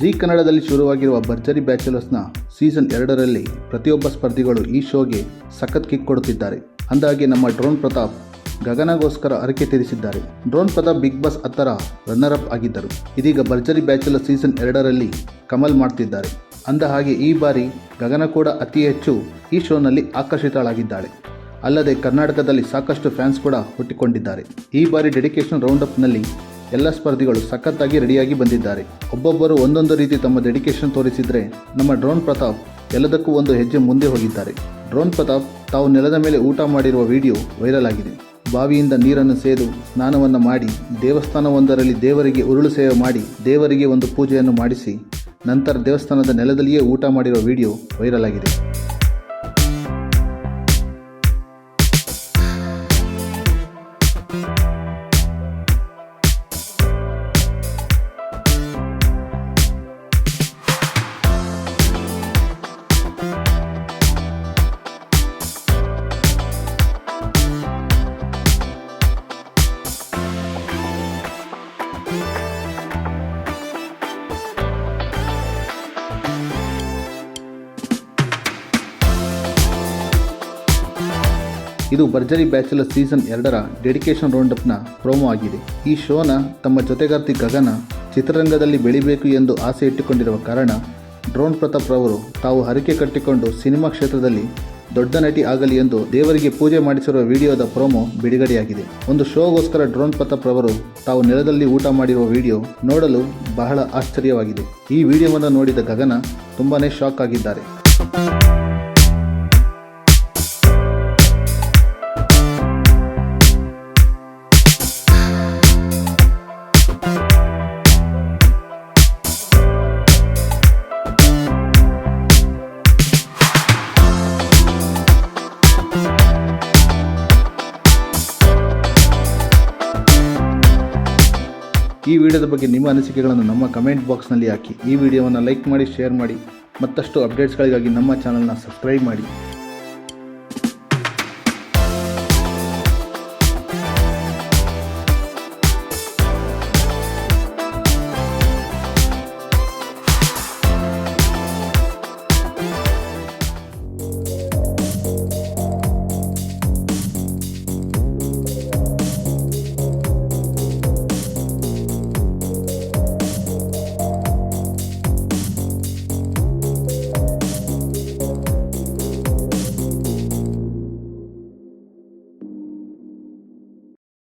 G ಕನ್ನಡದಲ್ಲಿ ಶುರುವಾಗಿರುವ ಭರ್ಜರಿ ಬ್ಯಾಚುಲರ್ಸ್ನ season ಎರಡರಲ್ಲಿ ಪ್ರತಿಯೊಬ್ಬ ಸ್ಪರ್ಧಿಗಳು ಈ ಶೋಗೆ ಸಖತ್ ಕಿಕ್ ಕೊಡುತ್ತಿದ್ದಾರೆ. ಅಂದಾಗೆ ನಮ್ಮ ಡ್ರೋನ್ ಪ್ರತಾಪ್ ಗಗನಗೋಸ್ಕರ ಹರಕೆ ತೀರಿಸಿದ್ದಾರೆ. ಡ್ರೋನ್ ಪ್ರತಾಪ್ ಬಿಗ್ ಬಾಸ್ ಹತ್ತರ ರನ್ನರ್ ಅಪ್ ಆಗಿದ್ದರು. ಇದೀಗ ಭರ್ಜರಿ ಬ್ಯಾಚುಲರ್ ಸೀಸನ್ ಎರಡರಲ್ಲಿ ಕಮಲ್ ಮಾಡ್ತಿದ್ದಾರೆ. ಅಂದ ಹಾಗೆ ಈ ಬಾರಿ ಗಗನ ಕೂಡ ಅತಿ ಹೆಚ್ಚು ಈ ಶೋನಲ್ಲಿ ಆಕರ್ಷಿತಳಾಗಿದ್ದಾಳೆ. ಅಲ್ಲದೆ ಕರ್ನಾಟಕದಲ್ಲಿ ಸಾಕಷ್ಟು ಫ್ಯಾನ್ಸ್ ಕೂಡ ಹುಟ್ಟಿಕೊಂಡಿದ್ದಾರೆ. ಈ ಬಾರಿ ಡೆಡಿಕೇಶನ್ ರೌಂಡಪ್ನಲ್ಲಿ ಎಲ್ಲ ಸ್ಪರ್ಧಿಗಳು ಸಖತ್ತಾಗಿ ರೆಡಿಯಾಗಿ ಬಂದಿದ್ದಾರೆ. ಒಬ್ಬೊಬ್ಬರು ಒಂದೊಂದು ರೀತಿ ತಮ್ಮ ಡೆಡಿಕೇಶನ್ ತೋರಿಸಿದರೆ ನಮ್ಮ ಡ್ರೋನ್ ಪ್ರತಾಪ್ ಎಲ್ಲದಕ್ಕೂ ಒಂದು ಹೆಜ್ಜೆ ಮುಂದೆ ಹೋಗಿದ್ದಾರೆ. ಡ್ರೋನ್ ಪ್ರತಾಪ್ ತಾವು ನೆಲದ ಮೇಲೆ ಊಟ ಮಾಡಿರುವ ವಿಡಿಯೋ ವೈರಲ್ ಆಗಿದೆ. ಬಾವಿಯಿಂದ ನೀರನ್ನು ಸೇದು ಸ್ನಾನವನ್ನು ಮಾಡಿ, ದೇವಸ್ಥಾನವೊಂದರಲ್ಲಿ ದೇವರಿಗೆ ಉರುಳು ಸೇವೆ ಮಾಡಿ, ದೇವರಿಗೆ ಒಂದು ಪೂಜೆಯನ್ನು ಮಾಡಿಸಿ, ನಂತರ ದೇವಸ್ಥಾನದ ನೆಲದಲ್ಲಿಯೇ ಊಟ ಮಾಡಿರುವ ವಿಡಿಯೋ ವೈರಲ್ ಆಗಿದೆ. ಇದು ಭರ್ಜರಿ ಬ್ಯಾಚುಲರ್ ಸೀಸನ್ ಎರಡರ ಡೆಡಿಕೇಶನ್ ರೌಂಡಪ್ನ ಪ್ರೋಮೋ ಆಗಿದೆ. ಈ ಶೋನ ತಮ್ಮ ಜೊತೆಗಾರ್ತಿ ಗಗನ ಚಿತ್ರರಂಗದಲ್ಲಿ ಬೆಳಿಬೇಕು ಎಂದು ಆಸೆ ಇಟ್ಟುಕೊಂಡಿರುವ ಕಾರಣ ಡ್ರೋನ್ ಪ್ರತಾಪ್ ರವರು ತಾವು ಹರಕೆ ಕಟ್ಟಿಕೊಂಡು ಸಿನಿಮಾ ಕ್ಷೇತ್ರದಲ್ಲಿ ದೊಡ್ಡ ನಟಿ ಆಗಲಿ ಎಂದು ದೇವರಿಗೆ ಪೂಜೆ ಮಾಡಿಸಿರುವ ವಿಡಿಯೋದ ಪ್ರೋಮೋ ಬಿಡುಗಡೆಯಾಗಿದೆ. ಒಂದು ಶೋಗೋಸ್ಕರ ಡ್ರೋನ್ ಪ್ರತಾಪ್ ರವರು ತಾವು ನೆಲದಲ್ಲಿ ಊಟ ಮಾಡಿರುವ ವಿಡಿಯೋ ನೋಡಲು ಬಹಳ ಆಶ್ಚರ್ಯವಾಗಿದೆ. ಈ ವಿಡಿಯೋವನ್ನು ನೋಡಿದ ಗಗನ ತುಂಬಾನೇ ಶಾಕ್ ಆಗಿದ್ದಾರೆ. ಈ ವಿಡಿಯೋದ ಬಗ್ಗೆ ನಿಮ್ಮ ಅನಿಸಿಕೆಗಳನ್ನು ನಮ್ಮ ಕಮೆಂಟ್ ಬಾಕ್ಸ್ನಲ್ಲಿ ಹಾಕಿ. ಈ ವಿಡಿಯೋವನ್ನು ಲೈಕ್ ಮಾಡಿ ಶೇರ್ ಮಾಡಿ, ಮತ್ತಷ್ಟು ಅಪ್ಡೇಟ್ಸ್ಗಳಿಗಾಗಿ ನಮ್ಮ ಚಾನಲ್ನ ಸಬ್ಸ್ಕ್ರೈಬ್ ಮಾಡಿ.